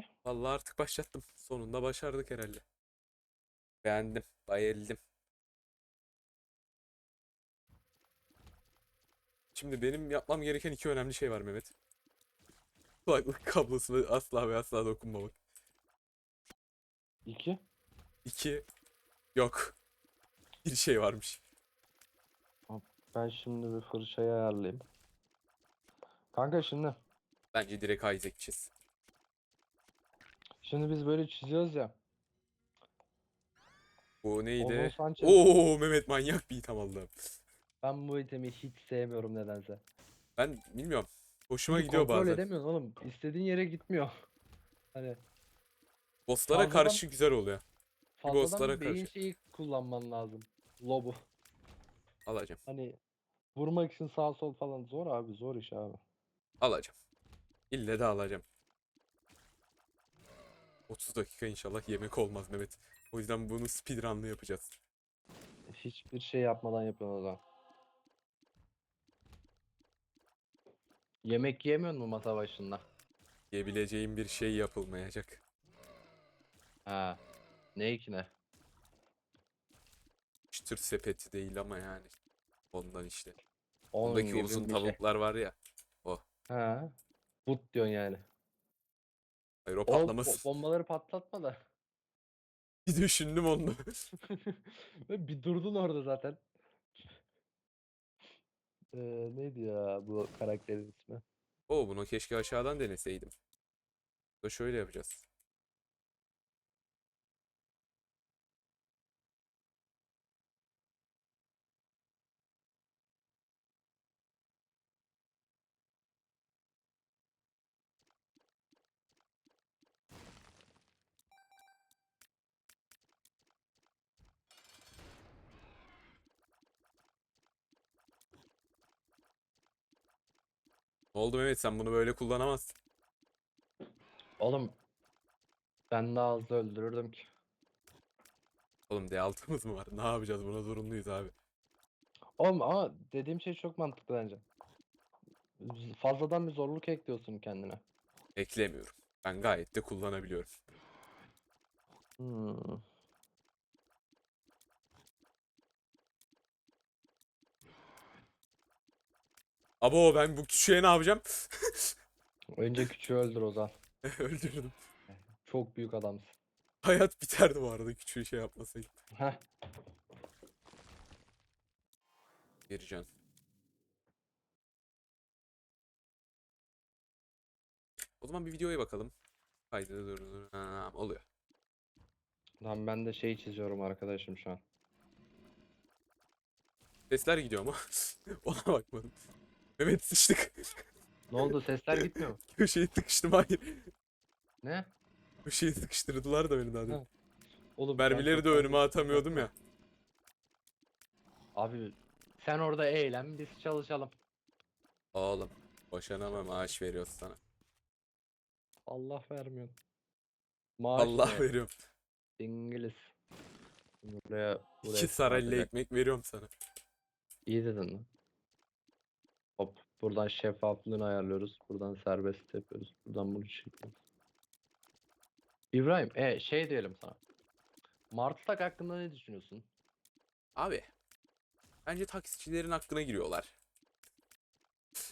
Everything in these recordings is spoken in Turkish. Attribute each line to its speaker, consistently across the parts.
Speaker 1: peki?
Speaker 2: Vallahi artık başlattım. Sonunda başardık herhalde. Beğendim. Bayıldım. Şimdi benim yapmam gereken iki önemli şey var Mehmet. Kulaklık kablosuna asla ve asla dokunmamak.
Speaker 1: İki.
Speaker 2: İki, yok. Bir şey varmış.
Speaker 1: Ben şimdi bir fırçayı ayarlayayım. Kanka şimdi.
Speaker 2: Bence direkt Isaac çiz.
Speaker 1: Şimdi biz böyle çiziyoruz ya.
Speaker 2: Bu neydi?
Speaker 1: Sanchez.
Speaker 2: Oo Mehmet manyak bir item aldı.
Speaker 1: Ben bu itemi hiç sevmiyorum nedense.
Speaker 2: Ben bilmiyorum. Hoşuma gidiyor
Speaker 1: kontrol
Speaker 2: bazen.
Speaker 1: edemiyorsun oğlum. İstediğin yere gitmiyor. Hani
Speaker 2: Bosslara
Speaker 1: Fazladan-
Speaker 2: karşı güzel oluyor.
Speaker 1: fazladan
Speaker 2: bosslara
Speaker 1: bir beyin
Speaker 2: karşı.
Speaker 1: şeyi kullanman lazım. Lobu.
Speaker 2: Alacağım.
Speaker 1: Hani vurmak için sağ sol falan zor abi zor iş abi.
Speaker 2: Alacağım. İlle de alacağım. 30 dakika inşallah yemek olmaz Mehmet. O yüzden bunu speedrun'lı yapacağız.
Speaker 1: Hiçbir şey yapmadan yapıyorsun o zaman. Yemek yemiyor mu masa başında?
Speaker 2: Yiyebileceğim bir şey yapılmayacak.
Speaker 1: Ha. Ne ki ne?
Speaker 2: Çıtır sepeti değil ama yani. Ondan işte.
Speaker 1: Onun
Speaker 2: Ondaki
Speaker 1: gibi
Speaker 2: uzun
Speaker 1: bir şey.
Speaker 2: tavuklar var ya.
Speaker 1: Ha. But diyorsun yani.
Speaker 2: Hayır o
Speaker 1: O bo- bombaları patlatma da.
Speaker 2: Bir düşündüm onu.
Speaker 1: Ve bir durdun orada zaten. Ee, neydi ya bu karakterin ismi?
Speaker 2: Oo bunu keşke aşağıdan deneseydim. Da şöyle yapacağız. Ne oldu Mehmet sen bunu böyle kullanamazsın.
Speaker 1: Oğlum ben daha hızlı öldürürdüm ki.
Speaker 2: Oğlum D6'mız mı var? Ne yapacağız? Buna zorunluyuz abi.
Speaker 1: Oğlum ama dediğim şey çok mantıklı bence. Fazladan bir zorluk ekliyorsun kendine.
Speaker 2: Eklemiyorum. Ben gayet de kullanabiliyorum.
Speaker 1: Hmm.
Speaker 2: Abo ben bu küçüğe ne yapacağım?
Speaker 1: Önce küçüğü öldür o zaman.
Speaker 2: Öldürdüm.
Speaker 1: Çok büyük adamsın.
Speaker 2: Hayat biterdi bu arada küçüğü şey yapmasaydım.
Speaker 1: Heh.
Speaker 2: Can. O zaman bir videoya bakalım. Kaydı dur dur. Ha, oluyor.
Speaker 1: Lan ben de şey çiziyorum arkadaşım şu an.
Speaker 2: Sesler gidiyor ama. Ona bakmadım. Mehmet sıçtık.
Speaker 1: Ne oldu sesler gitmiyor mu?
Speaker 2: Köşeyi sıkıştım hayır.
Speaker 1: Ne?
Speaker 2: Köşeyi sıkıştırdılar da beni daha demin.
Speaker 1: Ha, Oğlum ben
Speaker 2: Mermileri de önüme atamıyordum ya.
Speaker 1: Abi sen orada eğlen biz çalışalım.
Speaker 2: Oğlum. Boşanama maaş veriyoruz sana.
Speaker 1: Allah vermiyor. Maaş
Speaker 2: Allah
Speaker 1: ne?
Speaker 2: veriyorum.
Speaker 1: İngiliz. Buraya, buraya
Speaker 2: İki sarayla ekmek veriyorum sana.
Speaker 1: İyi dedin lan. Hop buradan şeffaflığını ayarlıyoruz. Buradan serbest yapıyoruz. Buradan bunu çekiyoruz. İbrahim e, şey diyelim sana. Martılak hakkında ne düşünüyorsun?
Speaker 2: Abi. Bence taksicilerin hakkına giriyorlar.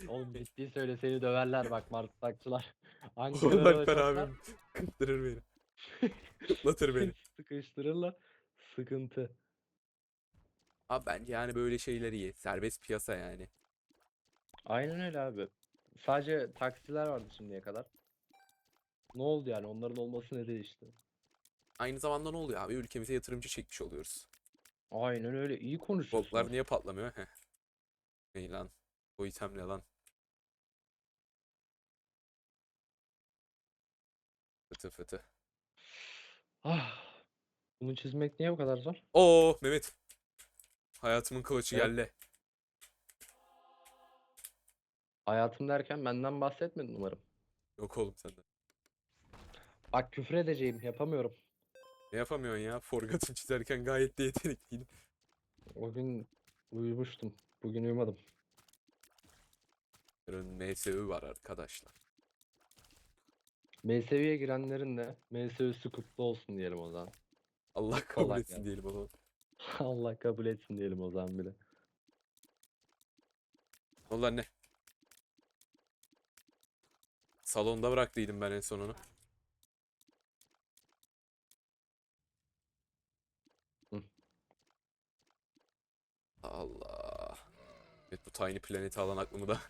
Speaker 1: Oğlum ciddi söyle seni döverler bak martılakçılar.
Speaker 2: Oğlum
Speaker 1: Ankara'da
Speaker 2: Alper
Speaker 1: uçaklar
Speaker 2: abim kıstırır beni. Kıtlatır beni.
Speaker 1: sıkıştırırlar. Sıkıntı.
Speaker 2: Abi bence yani böyle şeyler iyi. Serbest piyasa yani.
Speaker 1: Aynen öyle abi. Sadece taksiler vardı şimdiye kadar. Ne oldu yani? Onların olması ne değişti?
Speaker 2: Aynı zamanda ne oluyor abi? Ülkemize yatırımcı çekmiş oluyoruz.
Speaker 1: Aynen öyle. İyi konuşuyorsun.
Speaker 2: Boklar niye patlamıyor? Heh. Ney lan? O item ne lan? Fıtı fıtı.
Speaker 1: Ah. Bunu çizmek niye bu kadar zor?
Speaker 2: Oo Mehmet. Hayatımın kılıcı
Speaker 1: Evet.
Speaker 2: geldi.
Speaker 1: Hayatım derken benden bahsetmedin umarım.
Speaker 2: Yok oğlum sende.
Speaker 1: Bak küfür edeceğim. Yapamıyorum.
Speaker 2: Ne yapamıyorsun ya? Forgotten çizerken gayet de yetenekliydim.
Speaker 1: O gün uyumuştum. Bugün uyumadım.
Speaker 2: Yarın MSÜ var arkadaşlar.
Speaker 1: MSV'ye girenlerin de MSV'si kutlu olsun diyelim o zaman.
Speaker 2: Allah kabul
Speaker 1: Kolay
Speaker 2: etsin
Speaker 1: gelsin.
Speaker 2: diyelim o zaman.
Speaker 1: Allah kabul etsin diyelim o zaman bile.
Speaker 2: Allah ne? Salonda bıraktıydım ben en son onu.
Speaker 1: Hı.
Speaker 2: Allah. Evet bu Tiny Planet'i alan aklımı da.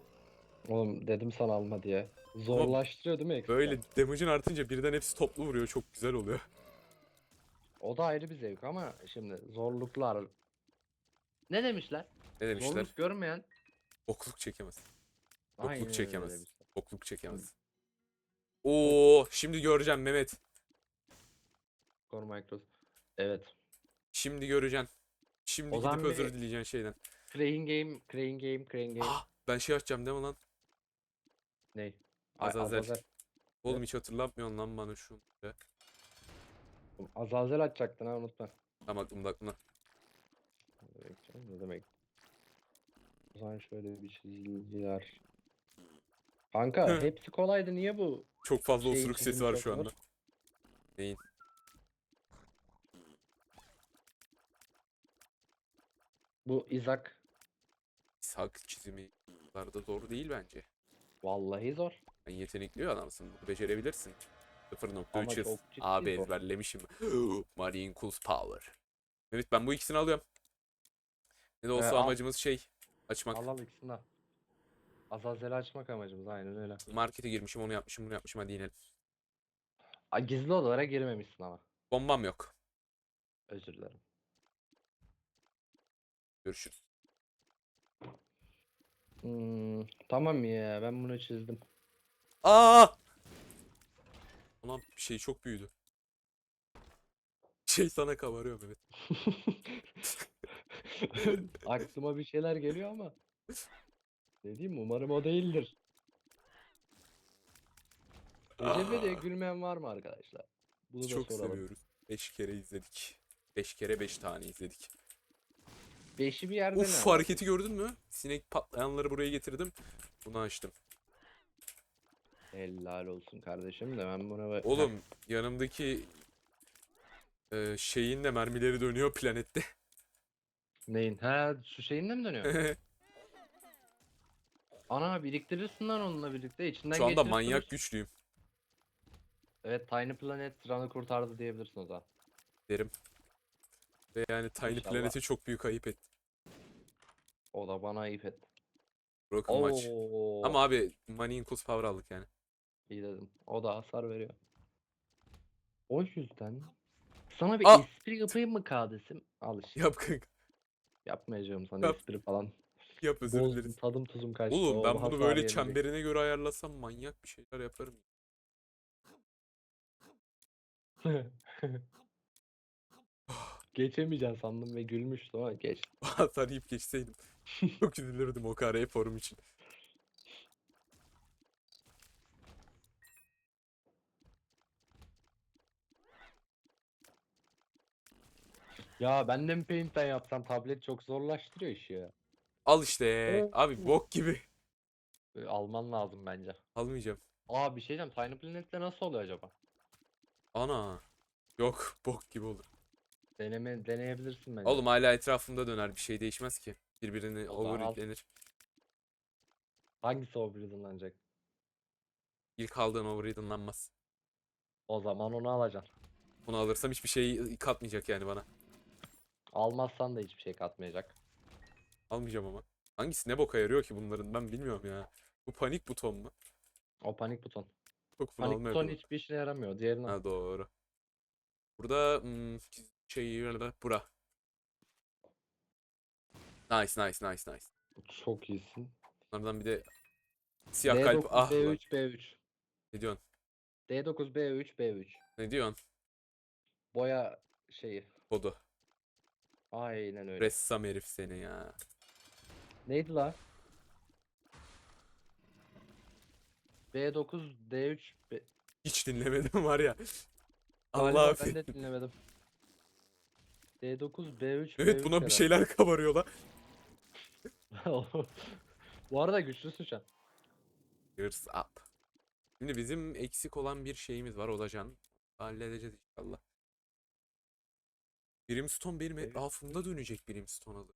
Speaker 1: Oğlum dedim sana alma diye. Zorlaştırıyor değil mi ekstra?
Speaker 2: Böyle damage'ın artınca birden hepsi toplu vuruyor. Çok güzel oluyor.
Speaker 1: O da ayrı bir zevk ama şimdi zorluklar... Ne demişler?
Speaker 2: Ne demişler?
Speaker 1: Zorluk görmeyen...
Speaker 2: Bokluk çekemez.
Speaker 1: Aynen öyle
Speaker 2: çekemez.
Speaker 1: demişler.
Speaker 2: Bokluk çekemez. Oo, şimdi göreceğim Mehmet.
Speaker 1: Core Microsoft. Evet.
Speaker 2: Şimdi göreceksin. Şimdi
Speaker 1: O
Speaker 2: gidip özür dileyeceksin şeyden.
Speaker 1: Crane Game, Crane Game, Crane Game.
Speaker 2: Ah, ben şey açacağım değil mi lan?
Speaker 1: Ney? Ay,
Speaker 2: Azazel. Oğlum
Speaker 1: Evet.
Speaker 2: hiç hatırlatmıyorsun lan bana ya.
Speaker 1: Azazel açacaktın ha unutma.
Speaker 2: Tamam aklımda aklımda.
Speaker 1: Ne demek canım, ne demek? O zaman şöyle bir çizgiler. Kanka
Speaker 2: Hı.
Speaker 1: hepsi kolaydı niye bu?
Speaker 2: Çok fazla
Speaker 1: Şeyin
Speaker 2: osuruk sesi var şu
Speaker 1: zor.
Speaker 2: anda. Neyin?
Speaker 1: Bu Izak
Speaker 2: İshak çizimi da zor değil bence.
Speaker 1: vallahi zor.
Speaker 2: Sen yetenekli bir adamsın. Bunu becerebilirsin. 0.3 yıl.
Speaker 1: çok ciddi
Speaker 2: Abi ezberlemişim. Marine Cools Power. Evet ben bu ikisini alıyorum. Ne de olsa
Speaker 1: al.
Speaker 2: amacımız şey açmak.
Speaker 1: Al al ikisini al. Azazel'i açmak amacımız aynen öyle.
Speaker 2: Markete girmişim onu yapmışım bunu yapmışım hadi inelim.
Speaker 1: Aa, gizli odalara girmemişsin ama.
Speaker 2: Bombam yok.
Speaker 1: Özür dilerim.
Speaker 2: Görüşürüz.
Speaker 1: Hmm, tamam ya ben bunu çizdim.
Speaker 2: Aa! Ulan bir şey çok büyüdü. Şey sana kabarıyor Mehmet.
Speaker 1: Aklıma bir şeyler geliyor ama. Ne diyeyim umarım o değildir. Recep'e de
Speaker 2: Aa.
Speaker 1: gülmeyen var mı arkadaşlar? Bunu da
Speaker 2: Çok
Speaker 1: soralım.
Speaker 2: seviyoruz. 5 kere izledik. 5 kere 5 tane izledik.
Speaker 1: Beşi bir yerde
Speaker 2: Uf
Speaker 1: ne var?
Speaker 2: hareketi gördün mü? Sinek patlayanları buraya getirdim. Bunu açtım.
Speaker 1: Helal olsun kardeşim de ben buna bak-
Speaker 2: Oğlum yanımdaki e, şeyin de mermileri dönüyor planette.
Speaker 1: Neyin? Ha şu şeyinle mi dönüyor? Ana biriktirirsin lan onunla birlikte içinden
Speaker 2: Şu anda manyak güçlüyüm
Speaker 1: Evet Tiny Planet Run'ı kurtardı diyebilirsin o zaman.
Speaker 2: derim. Ve yani Tiny
Speaker 1: İnşallah.
Speaker 2: Planet'e çok büyük ayıp et.
Speaker 1: O da bana ayıp etti.
Speaker 2: Broken.
Speaker 1: Oo.
Speaker 2: Ama abi Money in Cools Power aldık yani.
Speaker 1: İyi dedim. O da hasar veriyor. O yüzden sana bir
Speaker 2: Aa!
Speaker 1: espri yapayım mı kardeşim? Al işte.
Speaker 2: Yap kanka.
Speaker 1: Yapmayacağım sana
Speaker 2: Yap.
Speaker 1: espri falan.
Speaker 2: Yap özür
Speaker 1: Bozdum,
Speaker 2: dileriz.
Speaker 1: tadım tuzum kaçtı.
Speaker 2: Oğlum
Speaker 1: o
Speaker 2: ben bunu böyle
Speaker 1: yenecek.
Speaker 2: çemberine göre ayarlasam manyak bir şeyler yaparım.
Speaker 1: Geçemeyeceğim sandım ve gülmüştüm ama geç.
Speaker 2: Yiyip geçseydim. Çok üzülürdüm o kare forum için.
Speaker 1: Ya ben de mi Paint'ten yapsam tablet çok zorlaştırıyor işi ya.
Speaker 2: Al işte. Abi bok gibi.
Speaker 1: Böyle Alman lazım bence.
Speaker 2: Almayacağım.
Speaker 1: Aa bir şey diyeceğim. Tiny Planet'te nasıl oluyor acaba?
Speaker 2: Ana. Yok bok gibi olur.
Speaker 1: Deneme deneyebilirsin bence.
Speaker 2: Oğlum hala etrafımda döner bir şey değişmez ki. Birbirini
Speaker 1: O zaman al.
Speaker 2: overhitlenir.
Speaker 1: Hangisi overriddenlanacak?
Speaker 2: İlk aldığın overhitlenlanmaz.
Speaker 1: O zaman onu alacaksın.
Speaker 2: Bunu alırsam hiçbir şey katmayacak yani bana.
Speaker 1: Almazsan da hiçbir şey katmayacak.
Speaker 2: Almayacağım ama. Hangisi ne boka yarıyor ki bunların ben bilmiyorum ya. Bu panik buton mu?
Speaker 1: O panik buton.
Speaker 2: Çok
Speaker 1: Panik buton
Speaker 2: bu.
Speaker 1: hiçbir işine yaramıyor. Diğerini al.
Speaker 2: Ha doğru. Burada hmm, şey bura. Nice nice nice nice.
Speaker 1: Çok iyisin.
Speaker 2: Bunlardan bir de siyah
Speaker 1: D9,
Speaker 2: kalp ah lan.
Speaker 1: B3, B3.
Speaker 2: Ne diyorsun?
Speaker 1: D9, B3, B3.
Speaker 2: Ne diyorsun?
Speaker 1: Boya şeyi.
Speaker 2: Kodu.
Speaker 1: Aynen öyle.
Speaker 2: Ressam herif seni ya.
Speaker 1: Neydi la? B9, D3, B...
Speaker 2: Hiç dinlemedim var ya.
Speaker 1: Galiba
Speaker 2: Allah
Speaker 1: ben
Speaker 2: affet.
Speaker 1: de dinlemedim. D9, B3,
Speaker 2: Evet
Speaker 1: B3
Speaker 2: buna bir şeyler kabarıyor la.
Speaker 1: Bu arada güçlüsün an.
Speaker 2: Gears up. Şimdi bizim eksik olan bir şeyimiz var o da can. Halledeceğiz inşallah. Brimstone benim
Speaker 1: Evet.
Speaker 2: etrafımda dönecek Brimstone alı.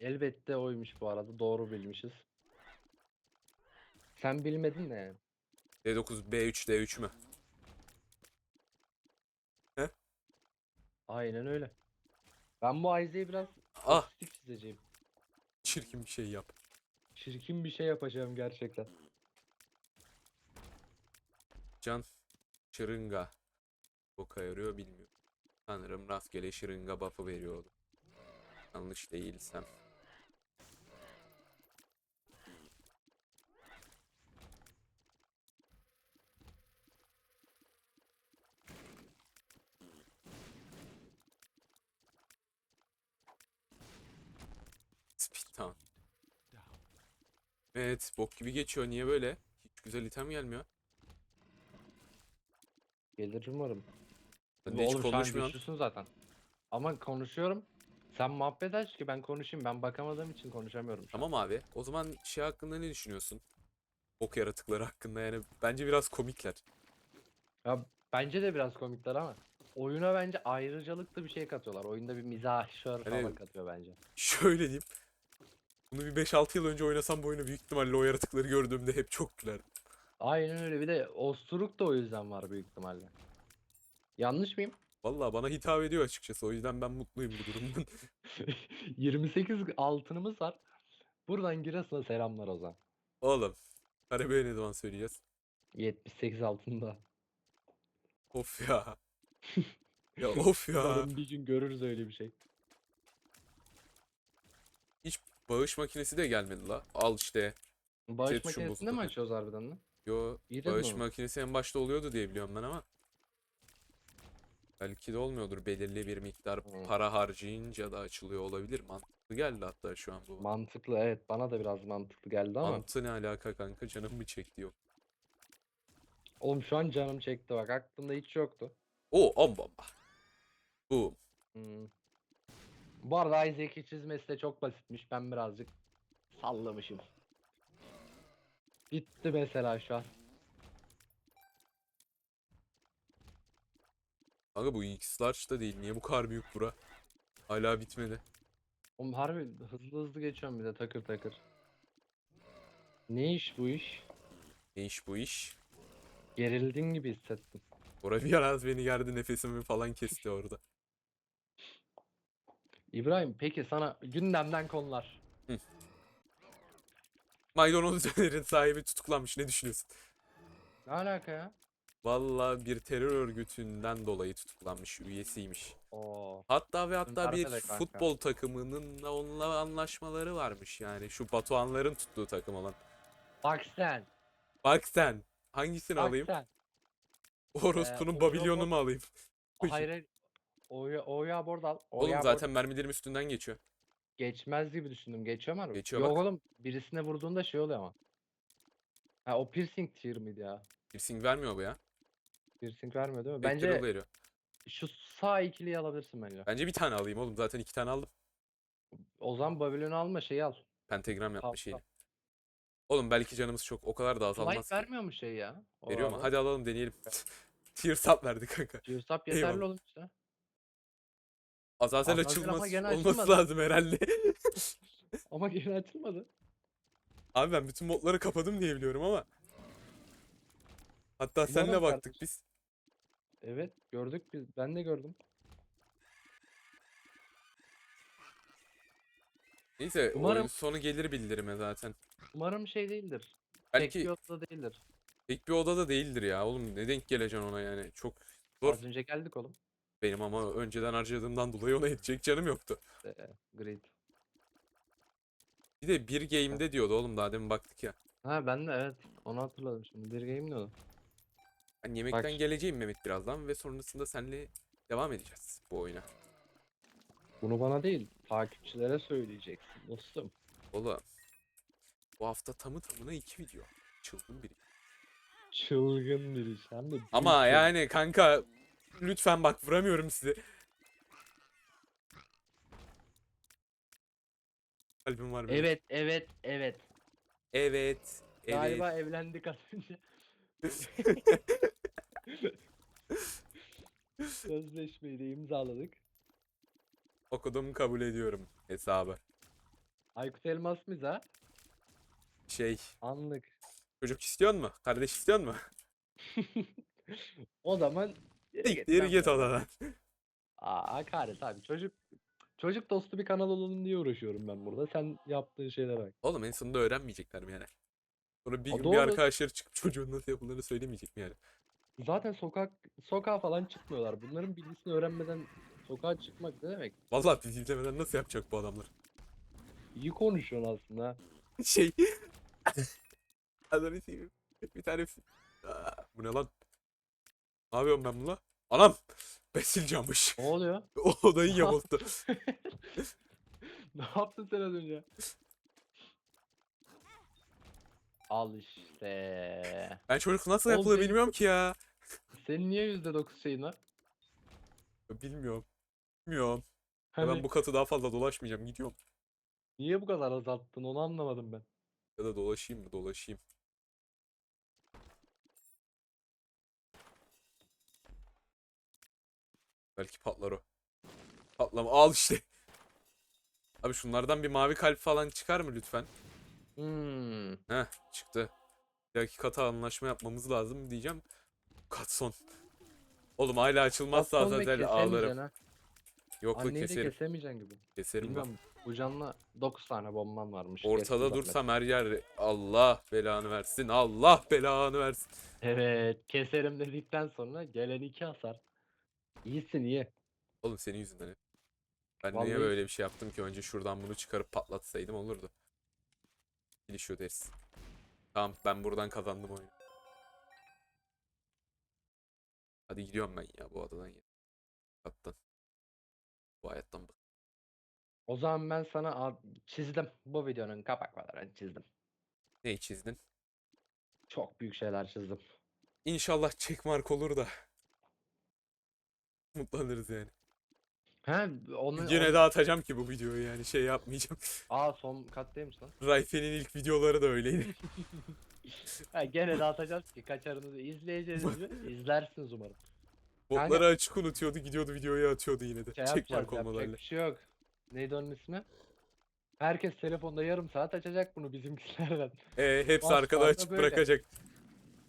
Speaker 1: Elbette oymuş bu arada. Doğru bilmişiz. Sen bilmedin yani.
Speaker 2: D9, B3, D3 mü?
Speaker 1: Aynen öyle. Ben bu Isaiah'ı biraz
Speaker 2: Ah
Speaker 1: otistik çizeceğim.
Speaker 2: çirkin bir şey yap.
Speaker 1: Çirkin bir şey yapacağım gerçekten.
Speaker 2: Can şırınga. Boka yarıyor bilmiyorum. Sanırım rastgele şırınga buff'ı veriyordu. Yanlış değilsem. Evet, bok gibi geçiyor. Niye böyle? Hiç güzel item gelmiyor.
Speaker 1: Gelir umarım.
Speaker 2: Sen de hiç
Speaker 1: Oğlum şu an
Speaker 2: konuşmuyorsun.
Speaker 1: güçlüsün zaten. Ama konuşuyorum. Sen muhabbet aç ki ben konuşayım. Ben bakamadığım için konuşamıyorum şu an.
Speaker 2: Tamam abi. O zaman şey hakkında ne düşünüyorsun? Bok yaratıkları hakkında yani bence biraz komikler.
Speaker 1: Ya bence de biraz komikler ama oyuna bence ayrıcalıklı bir şey katıyorlar. Oyunda bir mizah şör
Speaker 2: Hani-
Speaker 1: falan katıyor bence.
Speaker 2: Şöyle diyeyim. Bunu bir 5-6 yıl önce oynasam bu oyunu büyük ihtimalle o yaratıkları gördüğümde hep çok gülerdim.
Speaker 1: Aynen öyle. Bir de Osturuk da o yüzden var büyük ihtimalle. Yanlış mıyım?
Speaker 2: Vallahi bana hitap ediyor açıkçası. O yüzden ben mutluyum bu durumdan.
Speaker 1: 28 altınımız var. Buradan Giresun'a selamlar o zaman.
Speaker 2: Oğlum. Karabey'e ne zaman söyleyeceğiz?
Speaker 1: 78 altında.
Speaker 2: Of ya. ya of ya.
Speaker 1: Umarım bir gün görürüz öyle bir şey.
Speaker 2: Bağış makinesi de gelmedi la. Al işte.
Speaker 1: Bağış
Speaker 2: Set şu
Speaker 1: makinesinde mi açıyoruz harbiden lan?
Speaker 2: Yo.
Speaker 1: De
Speaker 2: Bağış
Speaker 1: mi
Speaker 2: makinesi en başta oluyordu diye biliyorum ben ama. Belki de olmuyordur. Belirli bir miktar
Speaker 1: Hmm.
Speaker 2: para harcayınca da açılıyor olabilir. Mantıklı geldi hatta şu an bu.
Speaker 1: Mantıklı evet bana da biraz mantıklı geldi ama.
Speaker 2: Mantı ne alaka kanka canım mı çekti yok.
Speaker 1: Oğlum şu an canım çekti bak aklımda hiç yoktu.
Speaker 2: O am bomba. Bu.
Speaker 1: Hmm. Bu arada Isaac'i çizmesi de çok basitmiş. Ben birazcık sallamışım. Bitti mesela şu an.
Speaker 2: Kanka bu X large da değil. Niye bu kadar büyük bura? Hala bitmedi.
Speaker 1: Oğlum harbi hızlı hızlı geçiyorum bir de takır takır. Ne iş bu iş?
Speaker 2: Ne iş bu iş?
Speaker 1: Gerildin gibi hissettim.
Speaker 2: Bora bir az beni gerdi nefesimi falan kesti orada.
Speaker 1: İbrahim peki sana gündemden konular.
Speaker 2: Maydanoz dönerin sahibi tutuklanmış. Ne düşünüyorsun?
Speaker 1: Ne alaka ya?
Speaker 2: Vallahi bir terör örgütünden dolayı tutuklanmış. Üyesiymiş.
Speaker 1: Oo.
Speaker 2: Hatta ve hatta bir
Speaker 1: kanka.
Speaker 2: futbol takımının da onunla anlaşmaları varmış yani. Şu Batuhanların tuttuğu takım olan.
Speaker 1: Bak sen.
Speaker 2: Bak sen. Hangisini
Speaker 1: Bak
Speaker 2: alayım?
Speaker 1: sen.
Speaker 2: Orospu'nun
Speaker 1: o
Speaker 2: Babilyonu
Speaker 1: robot-
Speaker 2: mu alayım?
Speaker 1: Hayır hayır. Oya, oya board al.
Speaker 2: Oğlum
Speaker 1: Oya board
Speaker 2: zaten mermilerim üstünden geçiyor.
Speaker 1: geçmez gibi düşündüm. Geçiyor mu?
Speaker 2: Geçiyor
Speaker 1: Yok
Speaker 2: bak.
Speaker 1: oğlum birisine vurduğunda şey oluyor ama. Ha o piercing tier miydi ya?
Speaker 2: Piercing vermiyor bu ya.
Speaker 1: Piercing vermiyor değil mi?
Speaker 2: Bence
Speaker 1: Bence
Speaker 2: veriyor.
Speaker 1: şu sağ ikiliyi alabilirsin bence.
Speaker 2: Bence bir tane alayım oğlum. Zaten iki tane aldım.
Speaker 1: O zaman Babylon'u alma şeyi al.
Speaker 2: Pentagram şeyini.
Speaker 1: al.
Speaker 2: Oğlum belki canımız çok. O kadar da azalmaz
Speaker 1: Light
Speaker 2: ki.
Speaker 1: vermiyor mu şey ya? O
Speaker 2: Veriyor mu?
Speaker 1: arada?
Speaker 2: Hadi alalım deneyelim. Tier sap verdi kanka.
Speaker 1: Gearsap yeterli
Speaker 2: Eyvallah.
Speaker 1: oğlum işte.
Speaker 2: Azazel
Speaker 1: Azazel
Speaker 2: açılmaz.
Speaker 1: ama gene
Speaker 2: Olması
Speaker 1: açılmadı.
Speaker 2: lazım herhalde.
Speaker 1: Ama geri açılmadı.
Speaker 2: Abi ben bütün modları kapadım diye biliyorum ama. Hatta
Speaker 1: Umarım
Speaker 2: senle baktık
Speaker 1: kardeşim.
Speaker 2: biz.
Speaker 1: Evet gördük biz. Ben de gördüm.
Speaker 2: Neyse
Speaker 1: Umarım-
Speaker 2: sonu gelir bildirime zaten.
Speaker 1: Umarım şey değildir.
Speaker 2: Belki
Speaker 1: Tek bir odada değildir.
Speaker 2: tek bir odada değildir ya oğlum. Ne denk geleceksin ona yani. Çok zor
Speaker 1: Az önce geldik oğlum.
Speaker 2: Benim ama önceden harcadığımdan dolayı ona yetecek canım yoktu.
Speaker 1: Ee, grid.
Speaker 2: Bir de bir game'de diyordu oğlum daha demin baktık ya.
Speaker 1: Ha ben de evet. Onu hatırladım şimdi. Bir game o?
Speaker 2: Ben yemekten
Speaker 1: Bak.
Speaker 2: geleceğim Mehmet birazdan ve sonrasında seninle devam edeceğiz bu oyuna.
Speaker 1: Bunu bana değil. Takipçilere söyleyeceksin dostum.
Speaker 2: Oğlum. Bu hafta tamı tamına iki video. Çılgın biri.
Speaker 1: Çılgın bir iş. Hem de
Speaker 2: Ama yani kanka lütfen bak vuramıyorum sizi. Kalbim var benim.
Speaker 1: Evet evet evet.
Speaker 2: Evet. Evet.
Speaker 1: Galiba evlendik az önce. Sözleşmeyi de imzaladık.
Speaker 2: Okudum kabul ediyorum hesabı.
Speaker 1: Aykut Elmas mıyız ha?
Speaker 2: Şey
Speaker 1: Anlık.
Speaker 2: çocuk istiyor mu? Kardeş istiyor mu?
Speaker 1: O zaman
Speaker 2: Siktir git odadan.
Speaker 1: Aa hakaret abi çocuk çocuk dostu bir kanal olalım diye uğraşıyorum ben burada. Sen yaptığın şeylere bak.
Speaker 2: Oğlum en sonunda öğrenmeyecekler mi yani? Sonra bir
Speaker 1: Aa,
Speaker 2: gün bir arkadaşları çıkıp çocuğun nasıl yapıldığını söylemeyecek mi yani?
Speaker 1: Zaten sokak sokağa falan çıkmıyorlar. Bunların bilgisini öğrenmeden sokağa çıkmak ne demek?
Speaker 2: Vallahi biz izlemeden nasıl yapacak bu adamlar?
Speaker 1: İyi konuşuyorsun aslında.
Speaker 2: Şey... Adını seveyim. Bir tane... Aa, bu ne lan? Ne yapıyorum ben bununla? Anam! Besil camış.
Speaker 1: Ne oluyor?
Speaker 2: O odayı yamulttu.
Speaker 1: ne yaptın sen az önce? Al işte.
Speaker 2: Ben çocuk nasıl
Speaker 1: Oğlum
Speaker 2: yapılır
Speaker 1: benim-
Speaker 2: bilmiyorum ki ya.
Speaker 1: Senin niye %9 şeyin var?
Speaker 2: Bilmiyorum. Bilmiyorum. Ya
Speaker 1: Hani
Speaker 2: ben bu katı daha fazla dolaşmayacağım. Gidiyorum.
Speaker 1: niye bu kadar azalttın onu anlamadım ben.
Speaker 2: Ya da dolaşayım mı? Dolaşayım. Belki patlar o. Patlama. Al işte. Abi şunlardan bir mavi kalp falan çıkar mı lütfen?
Speaker 1: Hmm.
Speaker 2: Heh çıktı. Bir dahaki kata anlaşma yapmamız lazım diyeceğim. Kat son. Oğlum hala açılmazsa Azazel
Speaker 1: kesemeyeceksin
Speaker 2: ağlarım.
Speaker 1: ha.
Speaker 2: Yok yok
Speaker 1: Anneyi de
Speaker 2: keserim.
Speaker 1: kesemeyeceksin gibi.
Speaker 2: Keserim.
Speaker 1: Bilmiyorum. Bu canla 9 tane bomban varmış.
Speaker 2: Ortada
Speaker 1: kestim zaten.
Speaker 2: dursam her yer Allah belanı versin. Allah belanı versin.
Speaker 1: Evet keserim dedikten sonra gelen iki hasar. İyisin iyi.
Speaker 2: Oğlum senin yüzünden. hep. Ben
Speaker 1: Vallahi-
Speaker 2: niye böyle bir şey yaptım ki? Önce şuradan bunu çıkarıp patlatsaydım olurdu. Gelişiyor deriz. Tamam ben buradan kazandım oyunu. Hadi gidiyorum ben ya bu adadan ya. Kattan. Bu hayattan bak.
Speaker 1: O zaman ben sana ad- çizdim. Bu videonun kapaklarını çizdim.
Speaker 2: Neyi çizdin?
Speaker 1: Çok büyük şeyler çizdim.
Speaker 2: İnşallah checkmark olur da. Mutlanırız yani.
Speaker 1: He onu
Speaker 2: Yine de atacağım ki bu videoyu yani şey yapmayacağım.
Speaker 1: Aa son kattaymış lan.
Speaker 2: Rayfe'nin ilk videoları da öyleydi.
Speaker 1: Ha, gene de atacağız ki kaçarınızı izleyeceğiz? İzlersiniz umarım.
Speaker 2: Botları açık unutuyordu gidiyordu videoyu atıyordu yine de.
Speaker 1: Şey
Speaker 2: Checkmark
Speaker 1: yapacak
Speaker 2: olmalarıyla.
Speaker 1: bir şey yok. Neydi onun ismi? Herkes telefonda yarım saat açacak bunu bizimkilerden.
Speaker 2: Ee, hepsi arkada
Speaker 1: Başlarda
Speaker 2: açık
Speaker 1: böyle.
Speaker 2: bırakacak.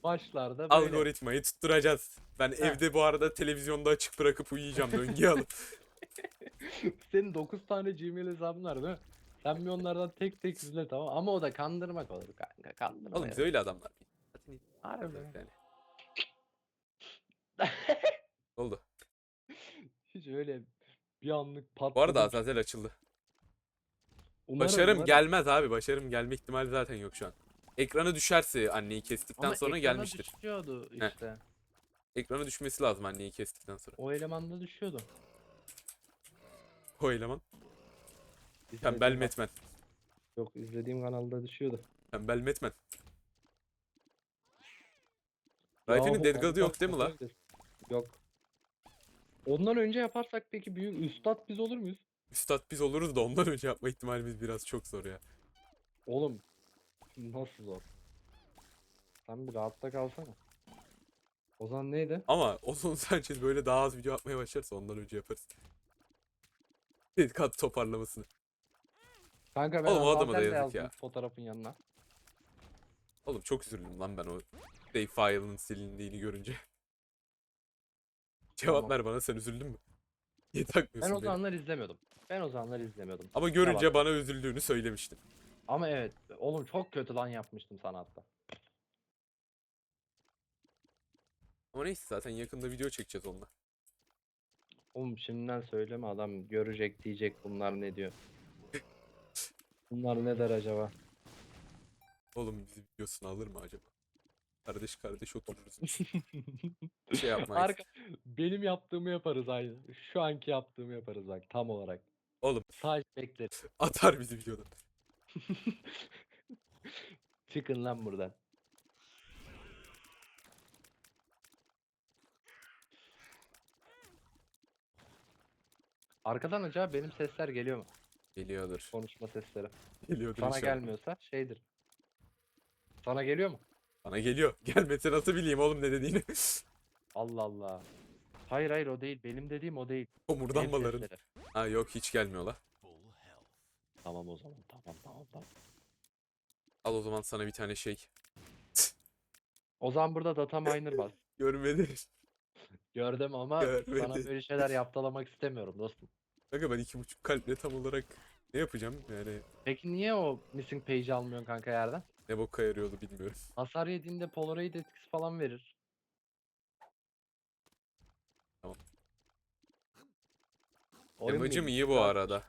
Speaker 1: Başlarda böyle.
Speaker 2: Algoritmayı tutturacağız. Ben evde bu arada televizyonda açık bırakıp uyuyacağım döngüye alıp.
Speaker 1: Senin 9 tane Gmail hesabın var değil mi? Sen bir onlardan tek tek izle tamam ama o da kandırmak olur kanka kandırma.
Speaker 2: Oğlum biz öyle adamlar. Zaten
Speaker 1: Harbi.
Speaker 2: yani. Oldu.
Speaker 1: Hiç öyle bir anlık patladı.
Speaker 2: Bu arada Azazel açıldı.
Speaker 1: Umarım,
Speaker 2: Başarım
Speaker 1: umarım.
Speaker 2: gelmez abi. Başarım gelme ihtimali zaten yok şu an. Ekranı düşerse anneyi kestikten
Speaker 1: Ama
Speaker 2: sonra
Speaker 1: ekrana
Speaker 2: gelmiştir.
Speaker 1: düşüyordu
Speaker 2: Heh.
Speaker 1: işte.
Speaker 2: Ekranı düşmesi lazım anneyi kestikten sonra.
Speaker 1: O elemanda düşüyordu.
Speaker 2: O eleman.
Speaker 1: İzlediğim
Speaker 2: Tembel metmen.
Speaker 1: Yok izlediğim kanalda düşüyordu.
Speaker 2: Tembel metmen.
Speaker 1: Yahu
Speaker 2: Rayfe'nin dead god'u
Speaker 1: ondan
Speaker 2: yok değil mi la?
Speaker 1: Yok. Ondan önce yaparsak peki büyük üstad biz olur muyuz?
Speaker 2: Üstad biz oluruz da ondan önce yapma ihtimalimiz biraz çok zor ya.
Speaker 1: Oğlum nasıl zor? Sen bir rahatta kalsana. O zaman neydi?
Speaker 2: Ama Ozon Sanchez böyle daha az video atmaya başlarsa ondan önce yaparız. Kat toparlamasını.
Speaker 1: Kanka ben
Speaker 2: Oğlum o adama da yazık ya.
Speaker 1: fotoğrafın yanına.
Speaker 2: Oğlum çok üzüldüm lan ben o save file'ın silindiğini görünce. Cevap
Speaker 1: Tamam.
Speaker 2: ver bana sen üzüldün mü? Niye
Speaker 1: Ben
Speaker 2: takmıyorsun
Speaker 1: o
Speaker 2: beni?
Speaker 1: zamanlar izlemiyordum. Ben o zamanlar izlemiyordum.
Speaker 2: Ama görünce bana üzüldüğünü söylemiştin.
Speaker 1: Ama evet oğlum çok kötü lan yapmıştım sana hatta.
Speaker 2: Ama neyse zaten yakında video çekeceğiz onunla.
Speaker 1: Oğlum şimdiden söyleme adam görecek diyecek bunlar ne diyor. Bunlar ne der acaba?
Speaker 2: Oğlum bizi videosunu alır mı acaba? Kardeş kardeş otururuz. Bir şey yapmayız.
Speaker 1: Arka, benim yaptığımı yaparız aynı. Şu anki yaptığımı yaparız bak tam olarak.
Speaker 2: Oğlum
Speaker 1: Sadece bekleriz.
Speaker 2: atar bizi videodan.
Speaker 1: Çıkın lan buradan. Arkadan acaba benim sesler geliyor mu?
Speaker 2: Geliyordur.
Speaker 1: Konuşma sesleri.
Speaker 2: Geliyordur
Speaker 1: Sana
Speaker 2: inşallah.
Speaker 1: gelmiyorsa şeydir. Sana geliyor mu?
Speaker 2: Bana geliyor. Gelmese nasıl bileyim oğlum ne dediğini.
Speaker 1: Allah Allah. Hayır hayır o değil. Benim dediğim o değil. Ev
Speaker 2: Homurdanmaların.
Speaker 1: sesleri.
Speaker 2: Ha yok hiç gelmiyorlar.
Speaker 1: Tamam o zaman. Tamam tamam tamam.
Speaker 2: Al o zaman sana bir tane şey.
Speaker 1: O zaman burada data miner bas.
Speaker 2: Görmedi.
Speaker 1: Gördüm ama sana
Speaker 2: Görmedi.
Speaker 1: böyle şeyler yaptalamak istemiyorum dostum.
Speaker 2: Kanka ben iki buçuk kalple tam olarak ne yapacağım? Yani
Speaker 1: Peki niye o missing page almıyorsun kanka yerden?
Speaker 2: ne boka yarıyordu bilmiyorum.
Speaker 1: Hasar yediğinde Polaroid etkisi falan verir.
Speaker 2: Tamam.
Speaker 1: Oyun bilgisi
Speaker 2: iyi bu arada.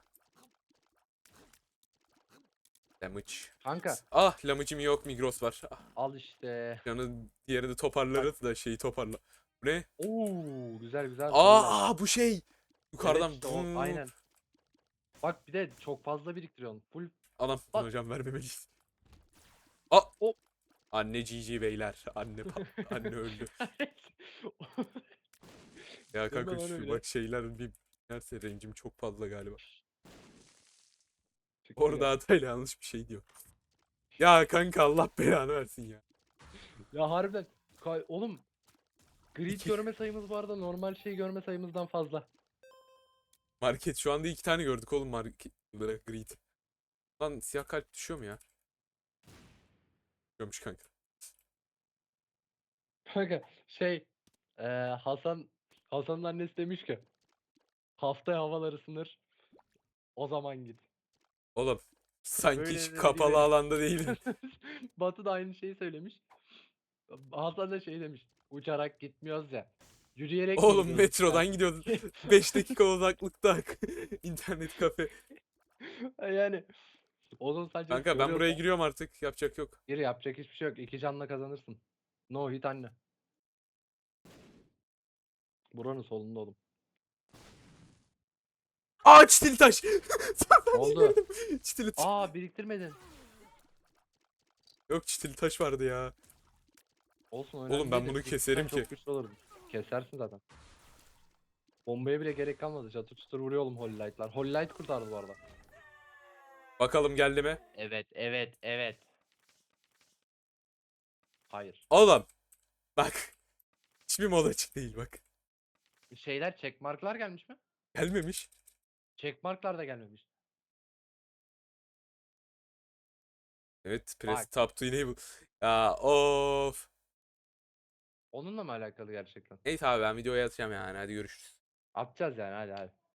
Speaker 2: Damage.
Speaker 1: Kanka
Speaker 2: Ah damage'im yok Migros var. Ah,
Speaker 1: al işte.
Speaker 2: canı diğerini toparlarız da şeyi toparla. Bu ne?
Speaker 1: Oo güzel güzel.
Speaker 2: Aa, aa, bu şey.
Speaker 1: Evet
Speaker 2: Yukarıdan.
Speaker 1: işte o, aynen. Bak bir de çok fazla biriktiriyorsun. Full
Speaker 2: Anam
Speaker 1: Bak.
Speaker 2: hocam vermemeliyiz. Aa.
Speaker 1: O-
Speaker 2: Anne GG beyler. Anne anne öldü. Ya kanka şu bak şeyler bir Gerçi range'im çok fazla galiba.
Speaker 1: Çıktı
Speaker 2: Orada
Speaker 1: ya.
Speaker 2: hatayla yanlış bir şey diyor. Ya kanka Allah belanı versin ya.
Speaker 1: Ya harbiden. Kay- Oğlum. Grid
Speaker 2: İki-
Speaker 1: görme sayımız bu arada normal şey görme sayımızdan fazla.
Speaker 2: Market şu anda iki tane gördük oğlum market. Bırak grid. Lan siyah kalp düşüyor mu ya? Düşüyormuş kanka.
Speaker 1: Kanka şey eee, Hasan Hasan'ın annesi demiş ki haftaya havalar ısınır o zaman git.
Speaker 2: Oğlum sanki hiç kapalı
Speaker 1: biri-
Speaker 2: alanda değil.
Speaker 1: Batu da aynı şeyi söylemiş. Hasan da şey demiş. Uçarak gitmiyoruz ya. Yürüyerek
Speaker 2: Oğlum
Speaker 1: gidiyoruz
Speaker 2: metrodan gidiyoruz. 5 dakika uzaklıkta internet kafe.
Speaker 1: ya? yani onun sadece
Speaker 2: Kanka ben buraya giriyorum artık. Yapacak yok.
Speaker 1: Gir yapacak hiçbir şey yok. İki canla kazanırsın. No hit anne. Buranın solunda oğlum.
Speaker 2: Aa çitil taş.
Speaker 1: Ne oldu?
Speaker 2: çitil taş.
Speaker 1: Aa biriktirmedin.
Speaker 2: Yok çitil taş vardı ya.
Speaker 1: Olsun
Speaker 2: Oğlum
Speaker 1: önemli
Speaker 2: ben
Speaker 1: değil de
Speaker 2: bunu keserim
Speaker 1: çok
Speaker 2: ki.
Speaker 1: güçlü olurdun. Kesersin zaten. Bombaya bile gerek kalmadı. Çatır çutur vuruyor oğlum Holy Light'lar. Holy Light kurtardı bu arada.
Speaker 2: Bakalım geldi mi?
Speaker 1: Evet, evet, evet. Hayır.
Speaker 2: Oğlum. Bak. Hiçbir mod açık değil bak.
Speaker 1: Şeyler checkmarklar gelmiş mi?
Speaker 2: Gelmemiş.
Speaker 1: Checkmarklar da gelmemiş.
Speaker 2: Evet press
Speaker 1: Bak.
Speaker 2: tab to enable. Ya of.
Speaker 1: Onunla mı alakalı gerçekten?
Speaker 2: Neyse abi ben videoya atacağım yani. Hadi görüşürüz.
Speaker 1: Atacağız yani hadi hadi.